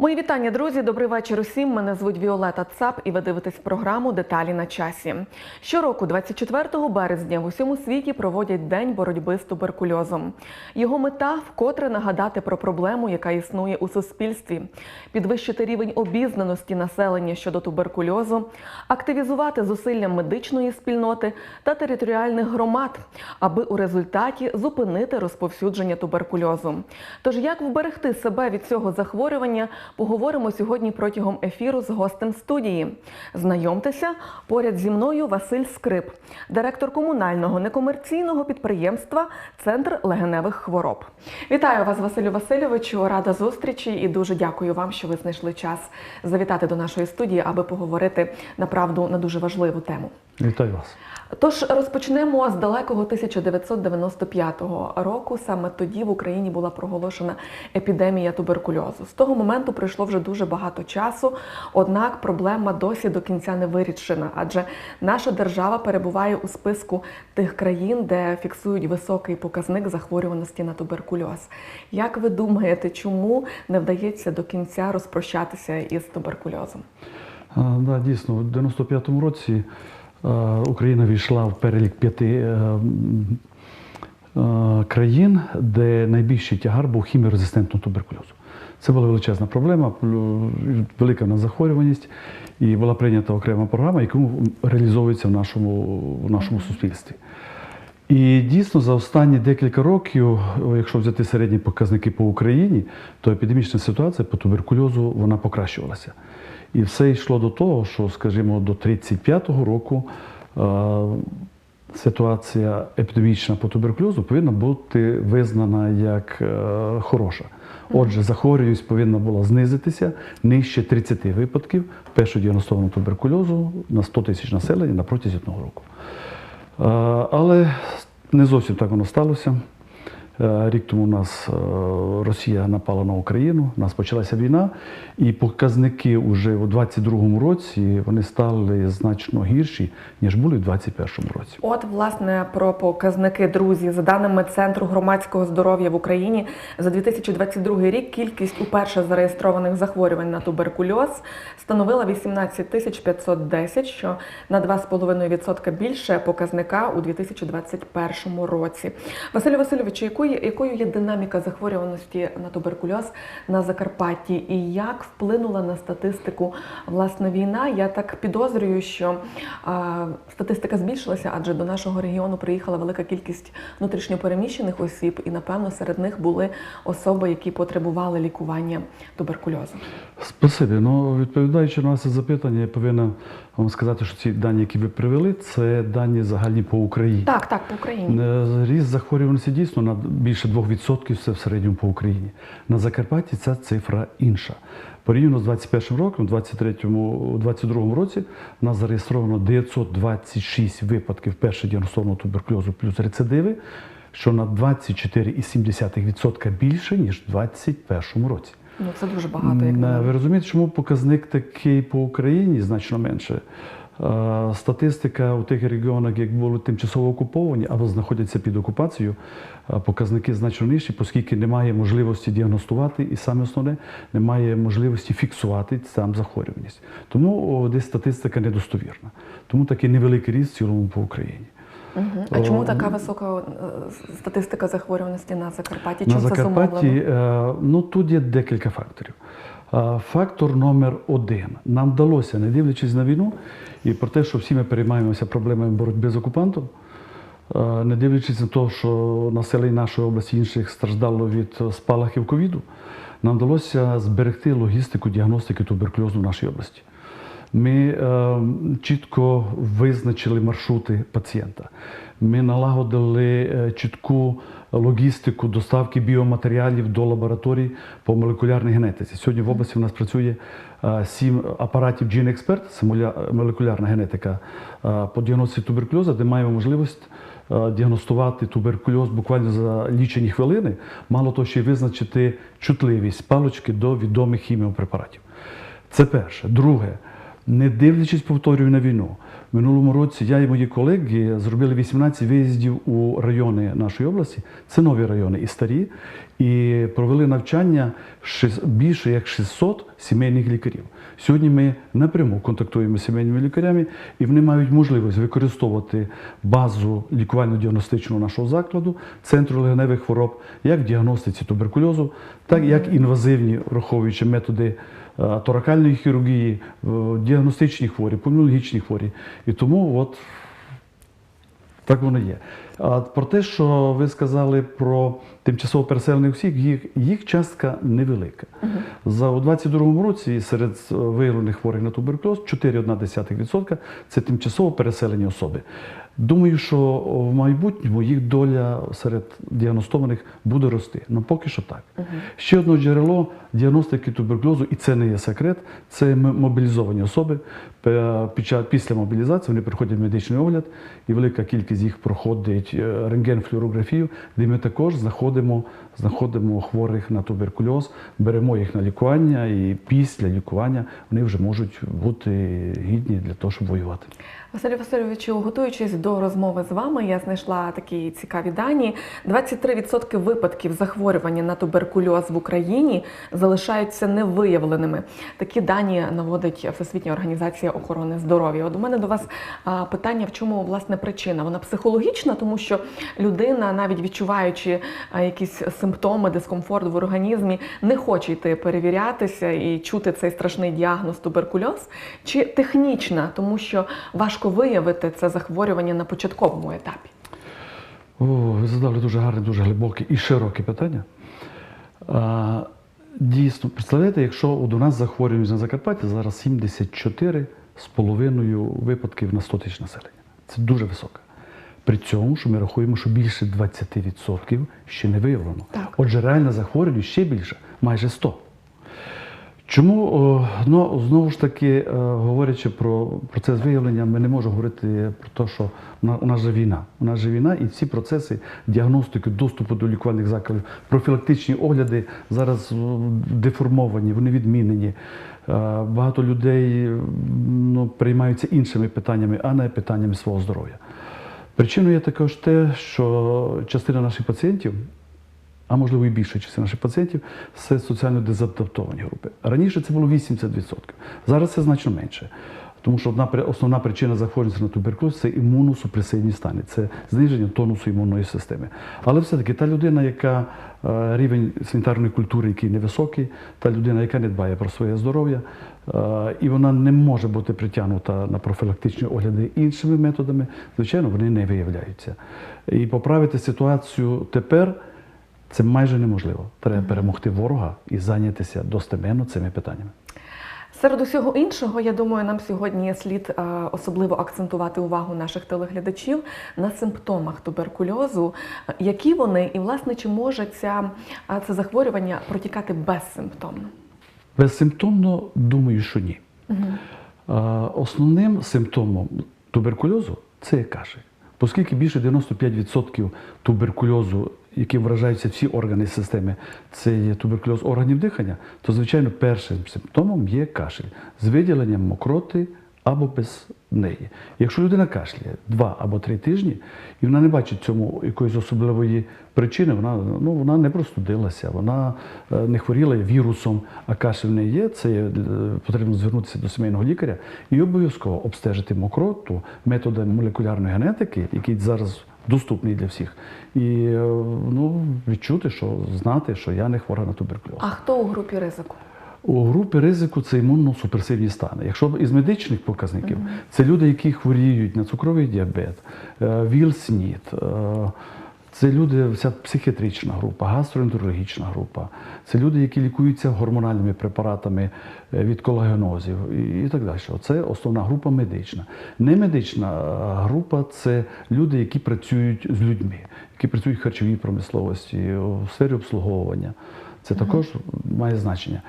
Мої вітання, друзі. Добрий вечір усім. Мене звуть Віолета Цап, і ви дивитесь програму Деталі на часі. Щороку, 24 березня, в усьому світі проводять день боротьби з туберкульозом. Його мета вкотре нагадати про проблему, яка існує у суспільстві, підвищити рівень обізнаності населення щодо туберкульозу, активізувати зусилля медичної спільноти та територіальних громад, аби у результаті зупинити розповсюдження туберкульозу. Тож як вберегти себе від цього захворювання? Поговоримо сьогодні протягом ефіру з гостем студії. Знайомтеся поряд зі мною Василь Скрип, директор комунального некомерційного підприємства Центр легеневих хвороб. Вітаю вас, Василю Васильовичу. Рада зустрічі і дуже дякую вам, що ви знайшли час завітати до нашої студії, аби поговорити направду на дуже важливу тему. Вітаю вас. Тож розпочнемо з далекого 1995 року. Саме тоді в Україні була проголошена епідемія туберкульозу. З того моменту пройшло вже дуже багато часу. Однак проблема досі до кінця не вирішена, адже наша держава перебуває у списку тих країн, де фіксують високий показник захворюваності на туберкульоз. Як ви думаєте, чому не вдається до кінця розпрощатися із туберкульозом? А, да, дійсно, у 95-му році Україна війшла в перелік п'яти е, е, країн, де найбільший тягар був хіміорезистентного туберкульозу. Це була величезна проблема, велика в захворюваність, і була прийнята окрема програма, яка реалізовується в нашому, в нашому суспільстві. І дійсно за останні декілька років, якщо взяти середні показники по Україні, то епідемічна ситуація по туберкульозу вона покращувалася. І все йшло до того, що, скажімо, до 35-го року е, ситуація епідемічна по туберкульозу повинна бути визнана як е, хороша. Отже, захворюваність повинна була знизитися нижче 30 випадків першого діагностованого туберкульозу на 100 тисяч населення на протязі одного року. Але не зовсім так воно сталося. Е, Рік тому у нас е, Росія напала на Україну, у нас почалася війна, і показники вже у 22-му році вони стали значно гірші, ніж були в 21-му році. От, власне, про показники друзі. За даними Центру громадського здоров'я в Україні, за 2022 рік кількість уперше зареєстрованих захворювань на туберкульоз становила 18 тисяч 510, що на 2,5% більше показника у 2021 році. Василю Васильовичу, якою, якою є динаміка захворюваності на туберкульоз на Закарпатті і як вплинула на статистику власне війна? Я так підозрюю, що а, статистика збільшилася, адже до нашого регіону приїхала велика кількість внутрішньопереміщених осіб, і напевно серед них були особи, які потребували лікування туберкульозу. Спасибі. Ну, відповідаючи на ваше запитання, я повинен вам сказати, що ці дані, які ви привели, це дані загальні по Україні. Так, так, по Україні. Е, Ріст захворюваності дійсно на більше 2% це в середньому по Україні. На Закарпатті ця цифра інша. Порівняно з 21 роком, у 23-му, у 22 році у нас зареєстровано 926 випадків першого діагностованого туберкульозу плюс рецидиви, що на 24,7% більше, ніж у 2021 році. Ну це дуже багато. Як Ви розумієте, чому показник такий по Україні значно менше? Е, Статистика у тих регіонах, як були тимчасово окуповані або знаходяться під окупацією, е, показники значно нижчі, оскільки немає можливості діагностувати, і саме основне немає можливості фіксувати сам захворюваність. Тому десь статистика недостовірна. Тому такий невеликий ріст в цілому по Україні. Мгм. А чому така висока е, статистика захворюваності на Закарпатті? Чим На це зумовлено? ну, тут є декілька факторів. Фактор номер один. Нам вдалося, не дивлячись на війну, і про те, що всі ми переймаємося проблемами боротьби з окупантом, не дивлячись на те, що населення нашої області інших страждало від спалахів ковіду, нам вдалося зберегти логістику діагностики туберкульозу в нашій області. Ми е, чітко визначили маршрути пацієнта. Ми налагодили е, чітку логістику доставки біоматеріалів до лабораторій по молекулярній генетиці. Сьогодні в області у нас працює е, сім апаратів GeneXpert, це молекулярна генетика е, по діагностиці туберкульозу, де маємо можливість діагностувати туберкульоз буквально за лічені хвилини. Мало того, ще й визначити чутливість палочки до відомих хіміопрепаратів. Це перше. Друге, не дивлячись, повторюю на війну. В минулому році я і мої колеги зробили 18 виїздів у райони нашої області. Це нові райони і старі, і провели навчання більше як 600 сімейних лікарів. Сьогодні ми напряму контактуємо з сімейними лікарями, і вони мають можливість використовувати базу лікувально-діагностичну нашого закладу, центру легеневих хвороб, як в діагностиці туберкульозу, так як інвазивні, враховуючи методи торакальної хірургії, е, діагностичні хворі, пульмонологічні хворі. І тому от так воно є. А про те, що ви сказали про тимчасово переселених осіб, їх, їх частка невелика. За у 22-му році серед е, виявлених хворих на туберкульоз 4,1% це тимчасово переселені особи. Думаю, що в майбутньому їх доля серед діагностованих буде рости. Ну поки що так. Ще одне джерело діагностики туберкульозу, і це не є секрет, це мобілізовані особи. Після мобілізації вони приходять в медичний огляд, і велика кількість їх проходить е, рентген-флюорографію, де ми також знаходимо, знаходимо хворих на туберкульоз, беремо їх на лікування, і після лікування вони вже можуть бути гідні для того, щоб воювати. Василю Васильовичу, готуючись до розмови з вами, я знайшла такі цікаві дані. 23% випадків захворювання на туберкульоз в Україні залишаються невиявленими. Такі дані наводить Всесвітня організація охорони здоров'я. От у мене до вас питання, в чому власне причина? Вона психологічна, тому що людина, навіть відчуваючи якісь симптоми, дискомфорт в організмі, не хоче йти перевірятися і чути цей страшний діагноз туберкульоз, чи технічна, тому що важко виявити це захворювання на початковому етапі. О, ви задали дуже гарне, дуже глибоке і широке питання. А, дійсно, представляєте, якщо от у нас захворюваність на Закарпатті зараз 74 з випадків на 100 тисяч населення. Це дуже висока. При цьому, що ми рахуємо, що більше 20% ще не виявлено. Так. Отже, реальна захворюваність ще більше, майже 100. Чому ну, знову ж таки, е, говорячи про процес виявлення, ми не можемо говорити про те, що у нас же війна. У нас же війна, і ці процеси діагностики, доступу до лікувальних закладів, профілактичні огляди зараз деформовані, вони відмінені. Е, Багато людей ну, приймаються іншими питаннями, а не питаннями свого здоров'я. Причиною є також те, що частина наших пацієнтів а можливо і більша частина наших пацієнтів це соціально дезадаптовані групи. Раніше це було 80%, зараз це значно менше. Тому що одна основна причина захворюваності на туберкульоз це імуносупресивні стани, це зниження тонусу імунної системи. Але все-таки та людина, яка е, рівень санітарної культури, який невисокий, та людина, яка не дбає про своє здоров'я, е, і вона не може бути притягнута на профілактичні огляди іншими методами, звичайно, вони не виявляються. І поправити ситуацію тепер. Це майже неможливо. Треба перемогти ворога і зайнятися достеменно цими питаннями. Серед усього іншого, я думаю, нам сьогодні слід е, особливо акцентувати увагу наших телеглядачів на симптомах туберкульозу, які вони і власне чи може ця, е, це захворювання протікати безсимптомно. Безсимптомно думаю, що ні. Е, Основним симптомом туберкульозу це є кашель. Оскільки більше 95% туберкульозу, яким вражаються всі органи системи, це є туберкульоз органів дихання, то, звичайно, першим симптомом є кашель з виділенням мокроти або без неї. Якщо людина кашляє два або три тижні, і вона не бачить цьому якоїсь особливої причини, вона, ну, вона не простудилася, вона е, не хворіла вірусом, а кашель в неї є, це є, е, потрібно звернутися до сімейного лікаря і обов'язково обстежити мокроту методом молекулярної генетики, який зараз доступний для всіх, і е, ну, відчути, що знати, що я не хвора на туберкульоз. А хто у групі ризику? У групі ризику це імунно-суперсивні стани. Якщо із медичних показників, це люди, які хворіють на цукровий діабет, ВІЛ-СНІД, е, це люди, вся психіатрична група, гастроентерологічна група, це люди, які лікуються гормональними препаратами е, від колагенозів і, так далі. Це основна група медична. Немедична група це люди, які працюють з людьми, які працюють в харчовій промисловості, у сфері обслуговування. Це також має значення.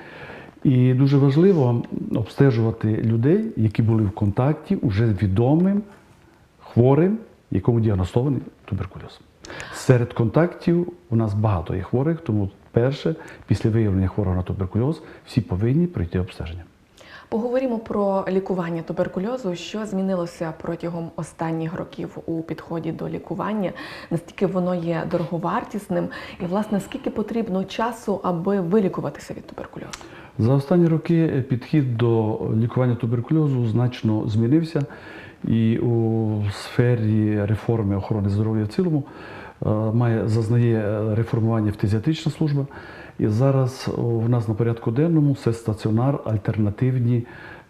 І дуже важливо обстежувати людей, які були в контакті уже з відомим хворим, якому діагностований туберкульоз. Серед контактів у нас багато є хворих, тому перше, після виявлення хворого на туберкульоз, всі повинні пройти обстеження. Поговоримо про лікування туберкульозу. Що змінилося протягом останніх років у підході до лікування? Наскільки воно є дороговартісним, і власне скільки потрібно часу, аби вилікуватися від туберкульозу? За останні роки підхід до лікування туберкульозу значно змінився, і у сфері реформи охорони здоров'я в цілому має зазнає е, реформування фтизіатрична служба. І зараз у нас на порядку денному це стаціонар, альтернативні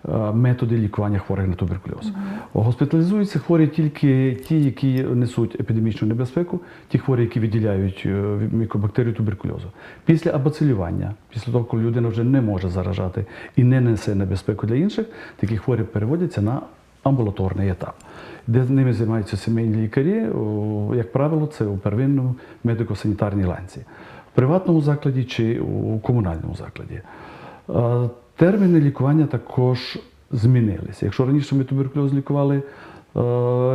е, методи лікування хворих на туберкульоз. Госпіталізуються хворі тільки ті, які несуть епідемічну небезпеку, ті хворі, які виділяють е, мікобактерію туберкульозу. Після абацилювання, після того, коли людина вже не може заражати і не несе небезпеку для інших, такі хворі переводяться на амбулаторний етап, де ними займаються сімейні лікарі, як правило, це у первинному медико-санітарній ланці, в приватному закладі чи у комунальному закладі. Е, Терміни лікування також змінилися. Якщо раніше ми туберкульоз лікували е,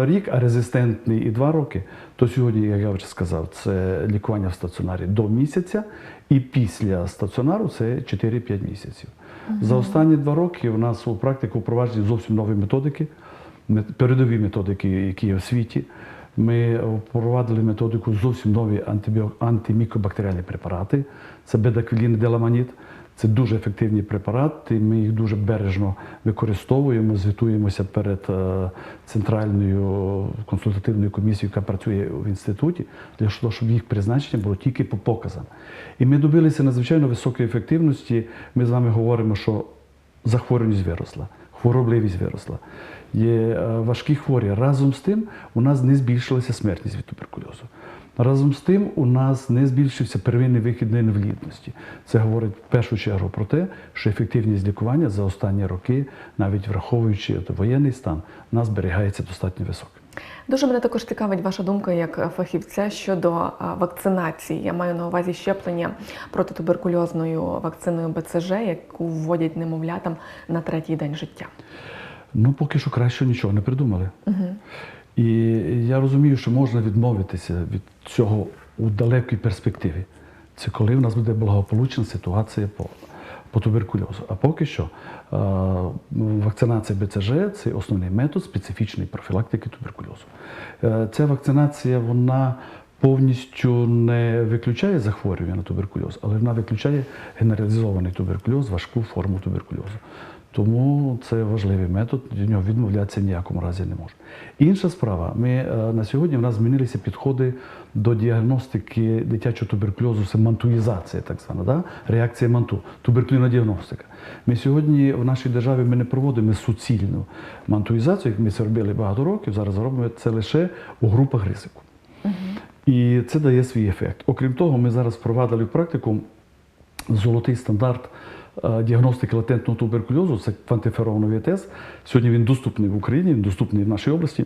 рік, а резистентний і два роки, то сьогодні, як я вже сказав, це лікування в стаціонарі до місяця, і після стаціонару це 4-5 місяців. За останні два роки в нас у практику впроваджені зовсім нові методики, передові методики, які є в світі. Ми впровадили методику зовсім нові антимікобактеріальні препарати. Це бедаквілін і деламаніт. Це дуже ефективні препарати. Ми їх дуже бережно використовуємо, звітуємося перед е, центральною консультативною комісією, яка працює в інституті, для того, щоб їх призначення було тільки по показам. І ми добилися надзвичайно високої ефективності. Ми з вами говоримо, що захворюваність виросла, хворобливість виросла. Є е, важкі хворі. Разом з тим у нас не збільшилася смертність від туберкульозу. Разом з тим у нас не збільшився первинний вихід на інвалідності. Це говорить в першу чергу про те, що ефективність лікування за останні роки, навіть враховуючи воєнний стан, у нас зберігається достатньо високим. Дуже мене також цікавить ваша думка як фахівця щодо вакцинації. Я маю на увазі щеплення протитуберкульозною вакциною БЦЖ, яку вводять немовлятам на третій день життя. Ну, поки що краще нічого не придумали. І я розумію, що можна відмовитися від цього у далекій перспективі. Це коли в нас буде благополучна ситуація по, по туберкульозу. А поки що е, вакцинація БЦЖ це основний метод специфічної профілактики туберкульозу. Е, ця вакцинація вона повністю не виключає захворювання на туберкульоз, але вона виключає генералізований туберкульоз, важку форму туберкульозу. Тому це важливий метод, від нього відмовлятися в ніякому разі не може. Інша справа, ми е, на сьогодні в нас змінилися підходи до діагностики дитячого туберкульозу, це мантуїзація, так звана, да? реакція манту, туберкульна діагностика. Ми сьогодні в нашій державі ми не проводимо суцільну мантуїзацію, як ми це робили багато років. Зараз робимо це лише у групах ризику. І це дає свій ефект. Окрім того, ми зараз впровадили в практику золотий стандарт діагностики латентного туберкульозу, це квантиферований тест. Сьогодні він доступний в Україні, він доступний в нашій області.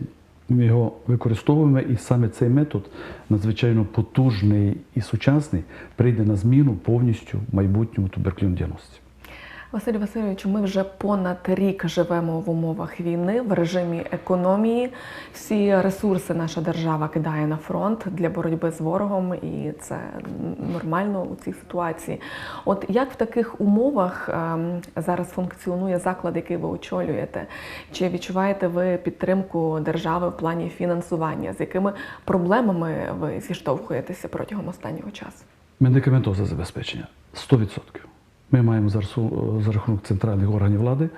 Ми його використовуємо, і саме цей метод надзвичайно потужний і сучасний прийде на зміну повністю в майбутньому туберкульозній діагностиці. Василь Васильович, ми вже понад рік живемо в умовах війни в режимі економії. Всі ресурси наша держава кидає на фронт для боротьби з ворогом, і це нормально у цій ситуації. От як в таких умовах ем, зараз функціонує заклад, який ви очолюєте? Чи відчуваєте ви підтримку держави в плані фінансування? З якими проблемами ви зіштовхуєтеся протягом останнього часу? Медикаментозне забезпечення 100%. Ми маємо за, рахунок центральних органів влади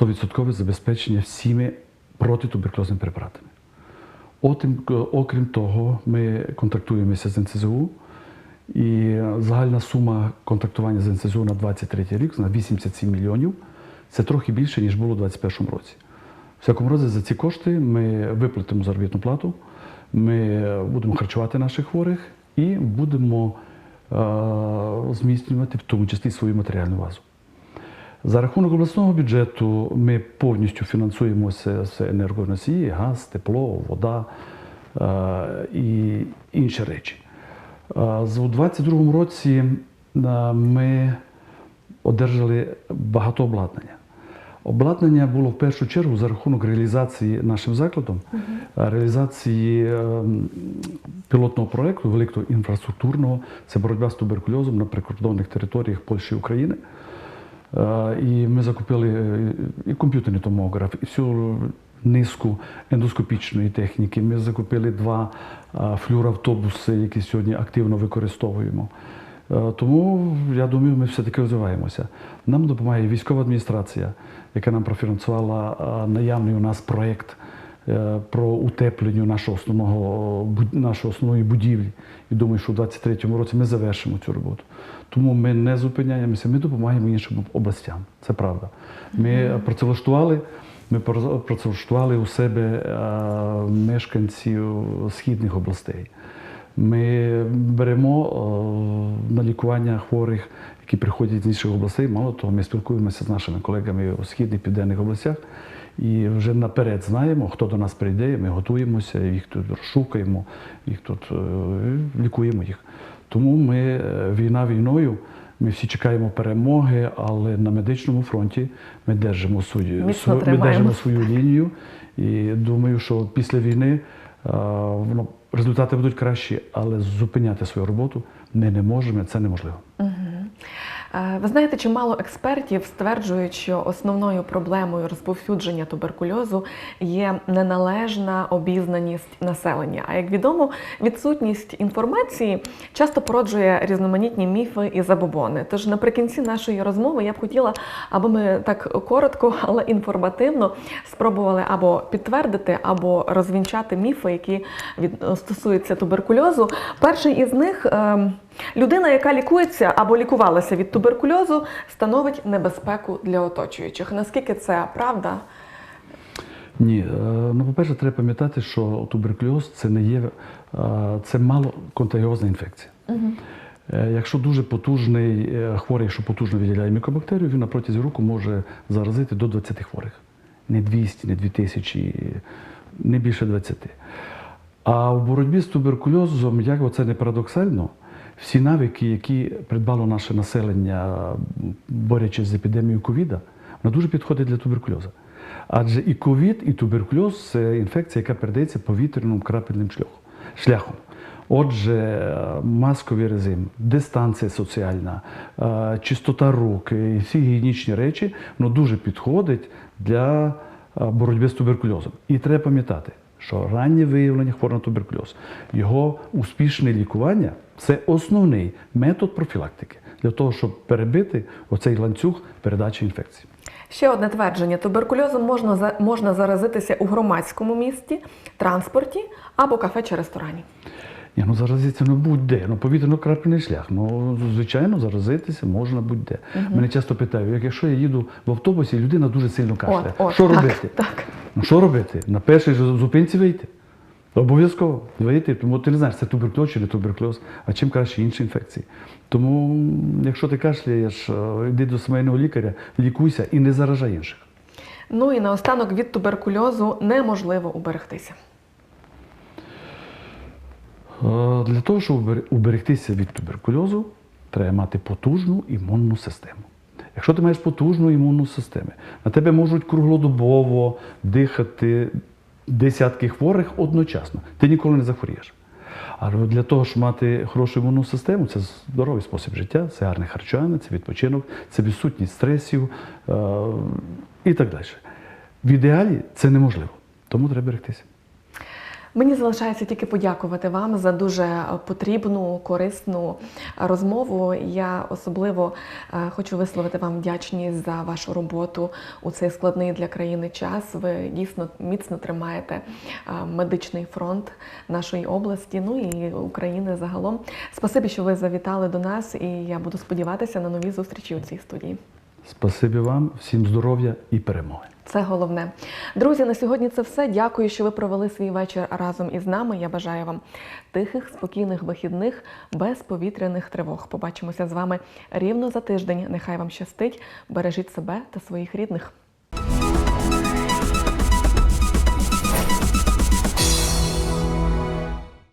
100% забезпечення всіми протитуберкульозними препаратами. Отим, окрім того, ми контактуємося з НЦЗУ, і загальна сума контактування з НЦЗУ на 23 рік на 87 мільйонів. Це трохи більше, ніж було у 2021 році. В всякому разі, за ці кошти ми виплатимо заробітну плату, ми будемо харчувати наших хворих і будемо е, зміцнювати в тому числі свою матеріальну базу. За рахунок обласного бюджету ми повністю фінансуємо це, це енергоносії, газ, тепло, вода е, і інші речі. Е, з- У 2022 році е, ми одержали багато обладнання. Обладнання було в першу чергу за рахунок реалізації нашим закладом, е, реалізації е, пілотного проєкту, великого інфраструктурного, це боротьба з туберкульозом на прикордонних територіях Польщі і України. Е, І ми закупили е, і комп'ютерний томограф, і всю низку ендоскопічної техніки. Ми закупили два е, флюоравтобуси, які сьогодні активно використовуємо. Е, Тому я думаю, ми все-таки розвиваємося. Нам допомагає військова адміністрація, яка нам профінансувала е, наявний у нас проєкт е, про утеплення нашого основного нашої основної будівлі. І думаю, що в 2023 році ми завершимо цю роботу. Тому ми не зупиняємося, ми допомагаємо іншим областям. Це правда. Ми працевлаштували. Ми працевлаштували у себе мешканців східних областей. Ми беремо е, на лікування хворих, які приходять з інших областей. Мало того, ми спілкуємося з нашими колегами у східних південних областях і вже наперед знаємо, хто до нас прийде. Ми готуємося, їх тут розшукаємо, їх тут е, лікуємо їх. Тому ми е, війна війною. Ми всі чекаємо перемоги, але на медичному фронті ми держимо свою, свою- ми держимо свою лінію. І думаю, що після війни воно, результати будуть кращі, але зупиняти свою роботу ми не можемо, це неможливо. Е, Ви знаєте, чимало експертів стверджують, що основною проблемою розповсюдження туберкульозу є неналежна обізнаність населення. А як відомо, відсутність інформації часто породжує різноманітні міфи і забобони. Тож наприкінці нашої розмови я б хотіла, аби ми так коротко, але інформативно спробували або підтвердити, або розвінчати міфи, які стосуються туберкульозу. Перший із них. Людина, яка лікується або лікувалася від туберкульозу, становить небезпеку для оточуючих. Наскільки це правда? Ні, е, ну по-перше, треба пам'ятати, що туберкульоз це не є е, це мало контагіозна інфекція. Е, Якщо дуже потужний хворий, що потужно виділяє мікобактерію, він на протязі року може заразити до 20 хворих. Не 200, не 2000, не більше 20. А в боротьбі з туберкульозом, як оце не парадоксально, всі навики, які придбало наше населення, м, борючись з епідемією ковіда, вона дуже підходить для туберкульозу. Адже і ковід, і туберкульоз це інфекція, яка передається повітряним крапельним шляхом. Отже, масковий режим, дистанція соціальна, е, чистота рук всі гігієнічні речі воно дуже підходить для е, боротьби з туберкульозом. І треба пам'ятати, що раннє виявлення хворого на туберкульоз, його успішне лікування це основний метод профілактики для того, щоб перебити оцей ланцюг передачі інфекції. Ще одне твердження: туберкульозом можна можна заразитися у громадському місті, транспорті або кафе чи ресторані. Ні, ну заразитися ну будь-де. Ну повітряно-крапельний шлях. Ну звичайно, заразитися можна будь-де. Мене часто питають, як якщо я їду в автобусі, людина дуже сильно кашляє. От, от, що так, робити? Так. Ну що робити? На першій зупинці вийти. Обов'язково вийти, тому ти не знаєш, це туберкульоз чи не туберкульоз, а чим краще інші інфекції. Тому, якщо ти кашляєш, е, йди до сімейного лікаря, лікуйся і не заражай інших. Ну і наостанок від туберкульозу неможливо уберегтися. Е, Для того, щоб уберегтися від туберкульозу, треба мати потужну імунну систему. Якщо ти маєш потужну імунну систему, на тебе можуть круглодобово дихати десятки хворих одночасно. Ти ніколи не захворієш. Але для того, щоб мати хорошу імунну систему, це здоровий спосіб життя, це гарне харчування, це відпочинок, це відсутність стресів е- і так далі. В ідеалі це неможливо, тому треба берегтися. Мені залишається тільки подякувати вам за дуже е, потрібну, корисну е, розмову. Я особливо е, хочу висловити вам вдячність за вашу роботу у цей складний для країни час. Ви дійсно міцно тримаєте медичний фронт нашої області, ну і України загалом. Спасибі, що ви завітали до нас, і я буду сподіватися на нові зустрічі у цій студії. Спасибі вам, всім здоров'я і перемоги. Це головне. Друзі, на сьогодні це все. Дякую, що ви провели свій вечір разом із нами. Я бажаю вам тихих, спокійних вихідних, без повітряних тривог. Побачимося з вами рівно за тиждень. Нехай вам щастить. Бережіть себе та своїх рідних.